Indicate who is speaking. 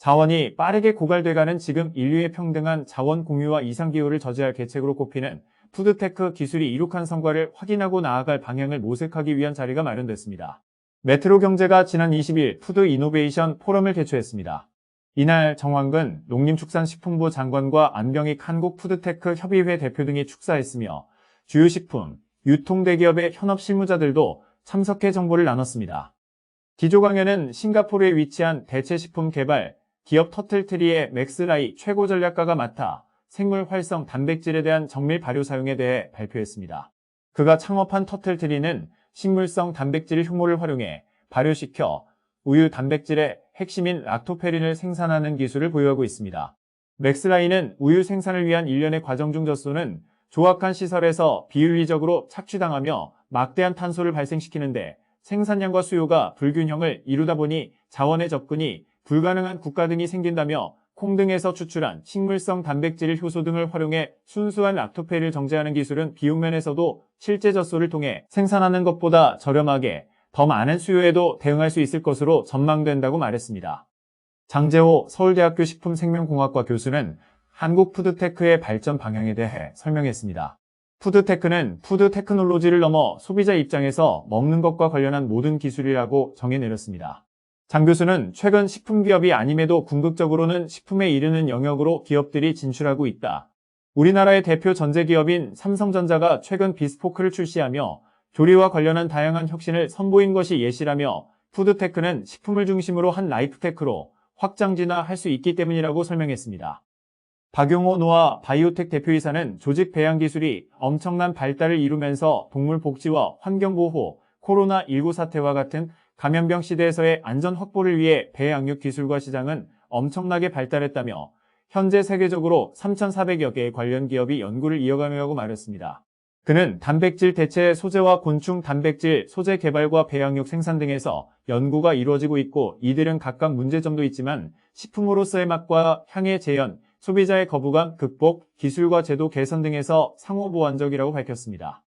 Speaker 1: 자원이 빠르게 고갈돼가는 지금 인류의 평등한 자원 공유와 이상기후를 저지할 계책으로 꼽히는 푸드테크 기술이 이룩한 성과를 확인하고 나아갈 방향을 모색하기 위한 자리가 마련됐습니다. 메트로 경제가 지난 20일 푸드 이노베이션 포럼을 개최했습니다. 이날 정황근 농림축산식품부 장관과 안병익 한국푸드테크 협의회 대표 등이 축사했으며 주요 식품, 유통대기업의 현업 실무자들도 참석해 정보를 나눴습니다. 기조 강연은 싱가포르에 위치한 대체식품 개발 기업 터틀트리의 맥스라이 최고 전략가가 맡아 생물 활성 단백질에 대한 정밀 발효 사용에 대해 발표했습니다. 그가 창업한 터틀트리는 식물성 단백질 효모를 활용해 발효시켜 우유 단백질의 핵심인 락토페린을 생산하는 기술을 보유하고 있습니다. 맥스라이는 우유 생산을 위한 일련의 과정 중 젖소는 조악한 시설에서 비윤리적으로 착취당하며 막대한 탄소를 발생시키는데 생산량과 수요가 불균형을 이루다 보니 자원의 접근이 불가능한 국가 등이 생긴다며 콩 등에서 추출한 식물성 단백질 효소 등을 활용해 순수한 락토페를 정제하는 기술은 비용면에서도 실제 젖소를 통해 생산하는 것보다 저렴하게 더 많은 수요에도 대응할 수 있을 것으로 전망된다고 말했습니다. 장재호 서울대학교 식품생명공학과 교수는 한국 푸드테크의 발전 방향에 대해 설명했습니다. 푸드테크는 푸드 테크놀로지를 넘어 소비자 입장에서 먹는 것과 관련한 모든 기술이라고 정해내렸습니다. 장 교수는 최근 식품 기업이 아님에도 궁극적으로는 식품에 이르는 영역으로 기업들이 진출하고 있다. 우리나라의 대표 전제 기업인 삼성전자가 최근 비스포크를 출시하며 조리와 관련한 다양한 혁신을 선보인 것이 예시라며 푸드테크는 식품을 중심으로 한 라이프테크로 확장 진화할 수 있기 때문이라고 설명했습니다. 박용호 노아 바이오텍 대표이사는 조직 배양 기술이 엄청난 발달을 이루면서 동물 복지와 환경 보호, 코로나19 사태와 같은 감염병 시대에서의 안전 확보를 위해 배 양육 기술과 시장은 엄청나게 발달했다며 현재 세계적으로 3,400여 개의 관련 기업이 연구를 이어가느라고 말했습니다. 그는 단백질 대체 소재와 곤충 단백질 소재 개발과 배양육 생산 등에서 연구가 이루어지고 있고 이들은 각각 문제점도 있지만 식품으로서의 맛과 향의 재현, 소비자의 거부감 극복, 기술과 제도 개선 등에서 상호 보완적이라고 밝혔습니다.